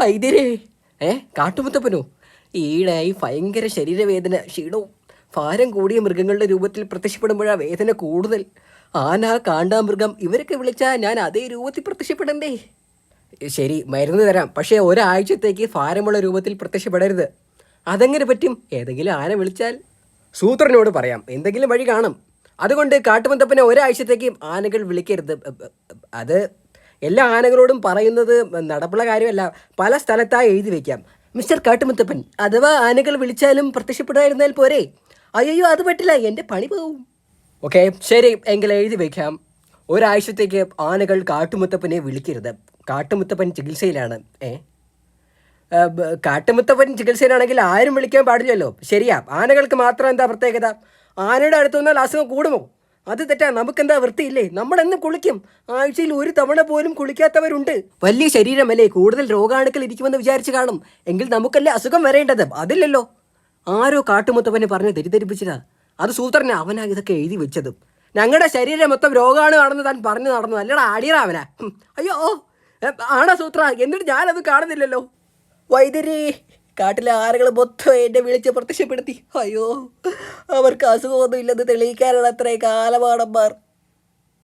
വൈദ്യരേ. ഏ കാട്ടുമുത്തപ്പനോ? ഈടായി ഭയങ്കര ശരീരവേദന ക്ഷീണവും ഭാരം കൂടിയ മൃഗങ്ങളുടെ രൂപത്തിൽ പ്രത്യക്ഷപ്പെടുമ്പോഴാ വേദന കൂടുതൽ. ആന കാണ്ടാമൃഗം ഇവരൊക്കെ വിളിച്ചാൽ ഞാൻ അതേ രൂപത്തിൽ പ്രത്യക്ഷപ്പെടണ്ടേ? ശരി മരുന്ന് തരാം. പക്ഷേ ഒരാഴ്ചത്തേക്ക് ഭാരമുള്ള രൂപത്തിൽ പ്രത്യക്ഷപ്പെടരുത്. അതെങ്ങനെ പറ്റും? ഏതെങ്കിലും ആന വിളിച്ചാൽ സൂത്രനോട് പറയാം. എന്തെങ്കിലും വഴി കാണും. അതുകൊണ്ട് കാട്ടുമുത്തപ്പനെ ഒരാഴ്ചത്തേക്ക് ആനകൾ വിളിക്കരുത്. അത് എല്ലാ ആനകളോടും പറയുന്നത് നടപ്പുള്ള കാര്യമല്ല. പല സ്ഥലത്തായി എഴുതി വെക്കാം. മിസ്റ്റർ കാട്ടുമുത്തപ്പൻ അഥവാ ആനകൾ വിളിച്ചാലും പ്രത്യക്ഷപ്പെടാതിരുന്നാൽ പോരെ? അയ്യോ അത് പറ്റില്ല. എന്റെ പണി പോവും. ഓക്കെ ശരി. എങ്കിൽ എഴുതി വെക്കാം. ഒരാഴ്ചത്തേക്ക് ആനകൾ കാട്ടുമുത്തപ്പനെ വിളിക്കരുത്. കാട്ടുമുത്തപ്പൻ ചികിത്സയിലാണ്. ഏ? കാട്ടുമുത്തപ്പൻ ചികിത്സയിലാണെങ്കിൽ ആരും വിളിക്കാൻ പാടില്ലല്ലോ. ശരിയാ. ആനകൾക്ക് മാത്രം എന്താ പ്രത്യേകത? ആനയുടെ അടുത്ത് വന്നാൽ അസുഖം കൂടുമോ? അത് തെറ്റാ. നമുക്കെന്താ വൃത്തിയില്ലേ? നമ്മളെന്നും കുളിക്കും. ആഴ്ചയിൽ ഒരു തവണ പോലും കുളിക്കാത്തവരുണ്ട്. വലിയ ശരീരമല്ലേ? കൂടുതൽ രോഗാണുക്കൾ ഇരിക്കുമെന്ന് വിചാരിച്ചു കാണും. എങ്കിൽ നമുക്കല്ലേ അസുഖം വരേണ്ടത്? അതില്ലല്ലോ. ആരോ കാട്ടുമുത്തവനെ പറഞ്ഞ് തെറ്റിദ്ധരിപ്പിച്ചതാ. അത് സൂത്രനാ. അവനാ ഇതൊക്കെ എഴുതി വെച്ചതും. ഞങ്ങളുടെ ശരീരം മൊത്തം രോഗാണു ആണെന്ന് താൻ പറഞ്ഞു നടന്നു അല്ലടാ ആടിയറാ അവനാ. അയ്യോ ആണോ സൂത്ര? എന്നിട്ട് ഞാനത് കാണുന്നില്ലല്ലോ. വൈദ്യരെ. കാട്ടിലെ ആറുകൾ മൊത്തം എന്നെ വിളിച്ച് പ്രത്യക്ഷപ്പെടുത്തി. അയ്യോ അവർക്ക് അസുഖമൊന്നും ഇല്ലെന്ന് തെളിയിക്കാനാണ് അത്രയും കാലമാണന്മാർ